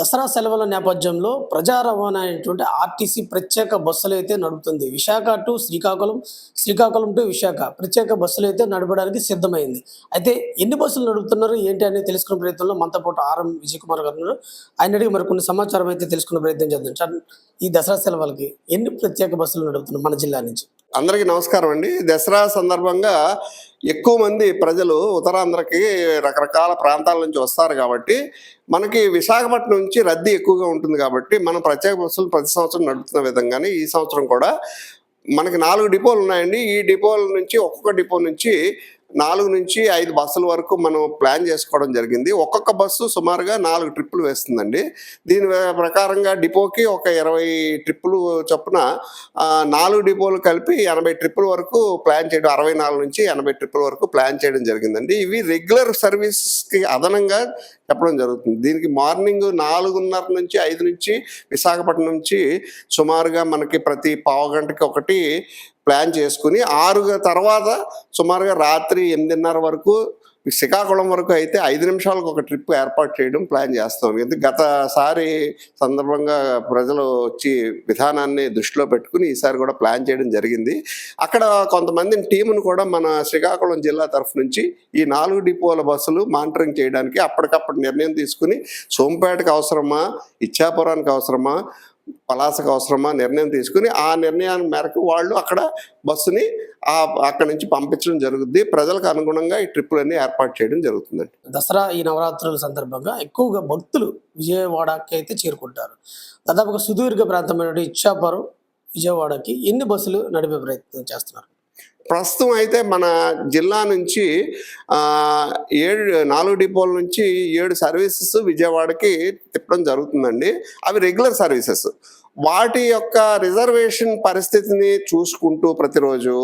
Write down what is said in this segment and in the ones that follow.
దసరా సెలవుల నేపథ్యంలో ప్రజా రవాణా అనేటువంటి ఆర్టీసీ ప్రత్యేక బస్సులు అయితే నడుపుతుంది. విశాఖ టు శ్రీకాకుళం శ్రీకాకుళం టు విశాఖ ప్రత్యేక బస్సులు అయితే నడపడానికి సిద్ధమైంది. అయితే ఎన్ని బస్సులు నడుపుతున్నారు? ఏంటి అనేది తెలుసుకునే ప్రయత్నంలో మనతో పాటు ఆర్ఎం విజయ్ కుమార్ గారు ఉన్నారు. ఆయన అడిగి మరి కొన్ని సమాచారం అయితే తెలుసుకునే ప్రయత్నం చేద్దాం. సార్ ఈ దసరా సెలవులకి ఎన్ని ప్రత్యేక బస్సులు నడుపుతున్నారు మన జిల్లా నుంచి? అందరికీ నమస్కారం అండి. దసరా సందర్భంగా ఎక్కువ మంది ప్రజలు ఉత్తరాంధ్రకి రకరకాల ప్రాంతాల నుంచి వస్తారు కాబట్టి మనకి విశాఖపట్నం నుంచి రద్దీ ఎక్కువగా ఉంటుంది కాబట్టి మనం ప్రత్యేక బస్సులు ప్రతి సంవత్సరం నడుపుతున్న విధంగానే ఈ సంవత్సరం కూడా మనకి నాలుగు డిపోలు ఉన్నాయండి. ఈ డిపోల నుంచి ఒక్కొక్క డిపో నుంచి నాలుగు నుంచి ఐదు బస్సుల వరకు మనం ప్లాన్ చేసుకోవడం జరిగింది. ఒక్కొక్క బస్సు సుమారుగా నాలుగు ట్రిప్పులు వేస్తుందండి. దీని ప్రకారంగా డిపోకి ఒక ఇరవై ట్రిప్పులు చొప్పున నాలుగు డిపోలు కలిపి ఎనభై ట్రిప్పుల వరకు ప్లాన్ చేయడం అరవై నాలుగు నుంచి ఎనభై ట్రిప్పుల వరకు ప్లాన్ చేయడం జరిగిందండి. ఇవి రెగ్యులర్ సర్వీసెస్కి అదనంగా చెప్పడం జరుగుతుంది. దీనికి మార్నింగ్ నాలుగున్నర నుంచి ఐదు నుంచి విశాఖపట్నం నుంచి సుమారుగా మనకి ప్రతి పావు గంటకి ఒకటి ప్లాన్ చేసుకుని ఆరు తర్వాత సుమారుగా రాత్రి ఎనిమిదిన్నర వరకు శ్రీకాకుళం వరకు అయితే ఐదు నిమిషాలకు ఒక ట్రిప్ ఏర్పాటు చేయడం ప్లాన్ చేస్తాం. ఎందుకు గతసారి సందర్భంగా ప్రజలు వచ్చి విధానాన్ని దృష్టిలో పెట్టుకుని ఈసారి కూడా ప్లాన్ చేయడం జరిగింది. అక్కడ కొంతమంది టీమును కూడా మన శ్రీకాకుళం జిల్లా తరఫు నుంచి ఈ నాలుగు డిపోల బస్సులు మానిటరింగ్ చేయడానికి అప్పటికప్పుడు నిర్ణయం తీసుకుని సోంపేటకు అవసరమా ఇచ్చాపురానికి అవసరమా పలాసకు అవసరమా నిర్ణయం తీసుకుని ఆ నిర్ణయాన్ని మేరకు వాళ్ళు అక్కడ బస్సుని ఆ అక్కడి నుంచి పంపించడం జరుగుద్ది. ప్రజలకు అనుగుణంగా ఈ ట్రిప్పులన్నీ ఏర్పాటు చేయడం జరుగుతుందండి. దసరా ఈ నవరాత్రుల సందర్భంగా ఎక్కువగా భక్తులు విజయవాడకి అయితే చేరుకుంటారు. దాదాపుగా సుదీర్ఘ ప్రాంతమైన ఇచ్చాపురం విజయవాడకి ఎన్ని బస్సులు నడిపే ప్రయత్నం చేస్తున్నారు? ప్రస్తుతం అయితే మన జిల్లా నుంచి ఏడు నాలుగు డిపోల నుంచి ఏడు సర్వీసెస్ విజయవాడకి తిప్పడం జరుగుతుందండి. అవి రెగ్యులర్ సర్వీసెస్. వాటి యొక్క రిజర్వేషన్ పరిస్థితిని చూసుకుంటూ ప్రతిరోజు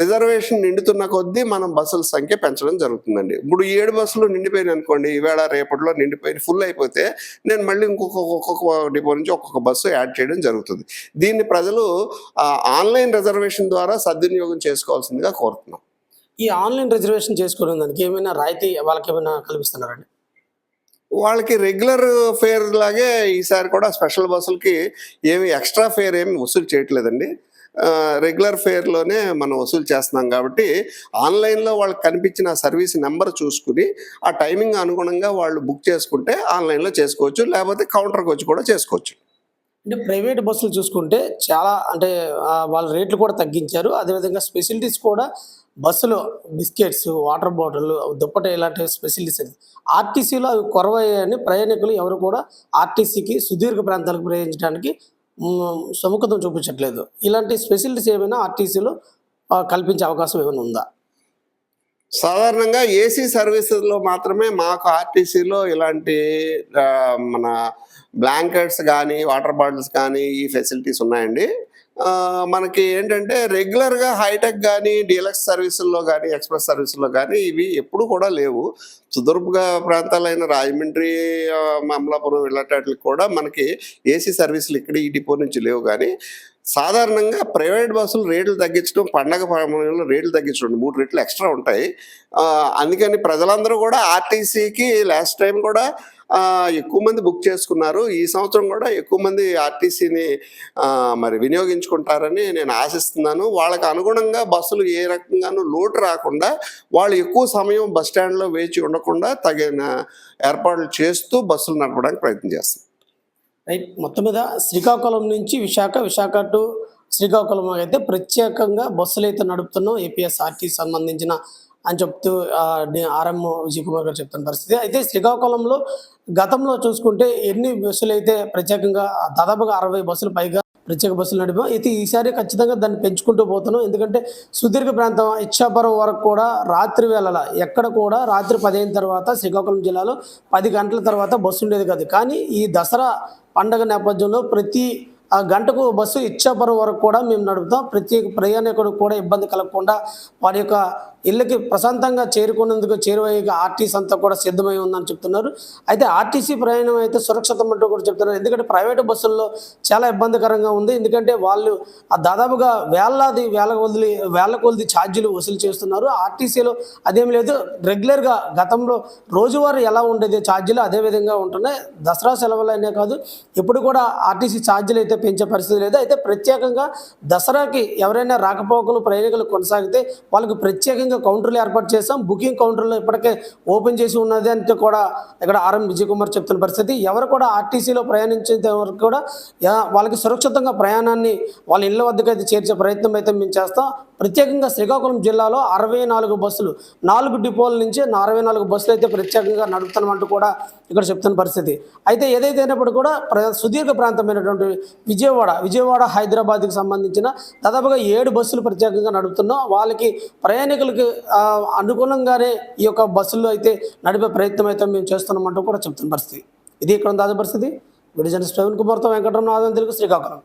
రిజర్వేషన్ నిండుతున్న కొద్దీ మనం బస్సుల సంఖ్య పెంచడం జరుగుతుందండి. ఇప్పుడు ఏడు బస్సులు నిండిపోయినాయి అనుకోండి ఈవేళ రేపటిలో నిండిపోయి ఫుల్ అయిపోతే నేను మళ్ళీ ఇంకొక ఒక్కొక్క డిపో నుంచి ఒక్కొక్క బస్సు యాడ్ చేయడం జరుగుతుంది. దీన్ని ప్రజలు ఆన్లైన్ రిజర్వేషన్ ద్వారా సద్వినియోగం చేసుకోవాల్సిందిగా కోరుతున్నాం. ఈ ఆన్లైన్ రిజర్వేషన్ చేసుకోవడం దానికి ఏమైనా రాయితీ వాళ్ళకి ఏమైనా కల్పిస్తున్నారండి? వాళ్ళకి రెగ్యులర్ ఫేర్ లాగే ఈసారి కూడా స్పెషల్ బస్సులకి ఏమి ఎక్స్ట్రా ఫేర్ ఏమి వసూలు చేయట్లేదండి. రెగ్యులర్ ఫేర్లోనే మనం వసూలు చేస్తున్నాం కాబట్టి ఆన్లైన్లో వాళ్ళకి కనిపించిన సర్వీస్ నెంబర్ చూసుకుని ఆ టైమింగ్ అనుగుణంగా వాళ్ళు బుక్ చేసుకుంటే ఆన్లైన్లో చేసుకోవచ్చు లేకపోతే కౌంటర్కి వచ్చి కూడా చేసుకోవచ్చు. అంటే ప్రైవేట్ బస్సులు చూసుకుంటే చాలా అంటే వాళ్ళ రేట్లు కూడా తగ్గించారు. అదేవిధంగా స్పెసిలిటీస్ కూడా బస్సులో బిస్కెట్స్ వాటర్ బాటిల్ దుప్పట ఇలాంటి ఫెసిలిటీస్ ఆర్టీసీలో అవి కొరవయ్యాయని ప్రయాణికులు ఎవరు కూడా ఆర్టీసీకి సుదీర్ఘ ప్రాంతాలకు ప్రయాణించడానికి సుముఖతం చూపించట్లేదు. ఇలాంటి ఫెసిలిటీస్ ఏమైనా ఆర్టీసీలో కల్పించే అవకాశం ఏమైనా ఉందా? సాధారణంగా ఏసీ సర్వీసెస్లో మాత్రమే మాకు ఆర్టీసీలో ఇలాంటి మన బ్లాంకెట్స్ కానీ వాటర్ బాటిల్స్ కానీ ఈ ఫెసిలిటీస్ ఉన్నాయండి. మనకి ఏంటంటే రెగ్యులర్గా హైటెక్ కానీ డీలక్స్ సర్వీసుల్లో కానీ ఎక్స్ప్రెస్ సర్వీసుల్లో కానీ ఇవి ఎప్పుడు కూడా లేవు. సుదూర్భ ప్రాంతాలైన రాజమండ్రి మమలాపురం అమలాపురం ఇలాంటి కూడా మనకి ఏసీ సర్వీసులు ఇక్కడ ఈ డిపో నుంచి లేవు కానీ సాధారణంగా ప్రైవేట్ బస్సులు రేట్లు తగ్గించడం పండగ సమయంలో రేట్లు తగ్గించడం మూడు రేట్లు ఎక్స్ట్రా ఉంటాయి. అందుకని ప్రజలందరూ కూడా ఆర్టీసీకి లాస్ట్ టైం కూడా ఎక్కువ మంది బుక్ చేసుకున్నారు. ఈ సంవత్సరం కూడా ఎక్కువ మంది ఆర్టీసీని మరి వినియోగించుకుంటారని నేను ఆశిస్తున్నాను. వాళ్ళకి అనుగుణంగా బస్సులు ఏ రకంగానూ లోటు రాకుండా వాళ్ళు ఎక్కువ సమయం బస్ స్టాండ్లో వేచి ఉండకుండా తగిన ఏర్పాట్లు చేస్తూ బస్సులు నడపడానికి ప్రయత్నం చేస్తాం రైట్? మొత్తం మీద శ్రీకాకుళం నుంచి విశాఖ విశాఖ టు శ్రీకాకుళం అయితే ప్రత్యేకంగా బస్సులు అయితే నడుపుతున్నాం. ఏపీఎస్ఆర్టీ సంబంధించిన అని చెప్తూ ఆర్ఎం విజయ్ కుమార్ గారు చెప్తున్న పరిస్థితి. అయితే శ్రీకాకుళంలో గతంలో చూసుకుంటే ఎన్ని బస్సులు అయితే ప్రత్యేకంగా దాదాపుగా అరవై బస్సులు పైగా ప్రత్యేక బస్సులు నడిపాం. అయితే ఈసారి ఖచ్చితంగా దాన్ని పెంచుకుంటూ పోతున్నాం. ఎందుకంటే సుదీర్ఘ ప్రాంతం ఇచ్చాపురం వరకు కూడా రాత్రి వేళల ఎక్కడ కూడా రాత్రి పదిహేను తర్వాత శ్రీకాకుళం జిల్లాలో పది గంటల తర్వాత బస్సు ఉండేది కాదు. కానీ ఈ దసరా పండగ నేపథ్యంలో ప్రతి ఆ గంటకు బస్సు ఇచ్చాపురం వరకు కూడా మేము నడుపుతాం. ప్రత్యేక ప్రయాణికుడు కూడా ఇబ్బంది కలగకుండా వారి యొక్క ఇళ్ళకి ప్రశాంతంగా చేరుకునేందుకు చేరువయ్యే ఆర్టీసీ అంతా కూడా సిద్ధమై ఉందని చెప్తున్నారు. అయితే ఆర్టీసీ ప్రయాణం అయితే సురక్షితం అంటూ కూడా చెప్తున్నారు. ఎందుకంటే ప్రైవేటు బస్సుల్లో చాలా ఇబ్బందికరంగా ఉంది. ఎందుకంటే వాళ్ళు దాదాపుగా వేలాది వేల కొద్ది వేల కొద్ది ఛార్జీలు వసూలు చేస్తున్నారు. ఆర్టీసీలో అదేం లేదు. రెగ్యులర్గా గతంలో రోజువారీ ఎలా ఉండేది ఛార్జీలు అదే విధంగా ఉంటున్నాయి. దసరా సెలవులైనా కాదు ఇప్పుడు కూడా ఆర్టీసీ ఛార్జీలు అయితే పెంచే పరిస్థితి లేదు. అయితే ప్రత్యేకంగా దసరాకి ఎవరైనా రాకపోకలు ప్రయాణికులు కొనసాగితే వాళ్ళకి ప్రత్యేకంగా కౌంటర్లు ఏర్పాటు చేస్తాం బుకింగ్ కౌంటర్లు ఇప్పటికే ఓపెన్ చేసి ఉన్నది అంటే కూడా ఇక్కడ ఆర్ఎం విజయ్ కుమార్ చెప్తున్న పరిస్థితి. ఎవరు కూడా ఆర్టీసీలో ప్రయాణించే వరకు కూడా వాళ్ళకి సురక్షితంగా ప్రయాణాన్ని వాళ్ళ ఇళ్ళ వద్దకు అయితే చేర్చే ప్రయత్నం అయితే మేము చేస్తాం. ప్రత్యేకంగా శ్రీకాకుళం జిల్లాలో అరవై నాలుగు బస్సులు నాలుగు డిపోల నుంచి అరవై నాలుగు బస్సులు అయితే ప్రత్యేకంగా నడుపుతామంటూ కూడా ఇక్కడ చెప్తున్న పరిస్థితి. అయితే ఏదైతే అయినప్పుడు కూడా సుదీర్ఘ ప్రాంతమైనటువంటి విజయవాడ విజయవాడ హైదరాబాద్కి సంబంధించిన దాదాపుగా ఏడు బస్సులు ప్రత్యేకంగా నడుపుతున్నాం వాళ్ళకి ప్రయాణికులకి అనుకూలంగానే అనుగుణంగానే ఈ యొక్క బస్సుల్లో అయితే నడిపే ప్రయత్నం అయితే మేము చేస్తున్నామంటూ కూడా చెప్తున్న పరిస్థితి. ఇది ఇక్కడ ఉన్న పరిస్థితి? గిరిజన ప్రవీణ్ కుమార్తో వెంకటరమణ ఆదాయం తెలుగు శ్రీకాకుళం.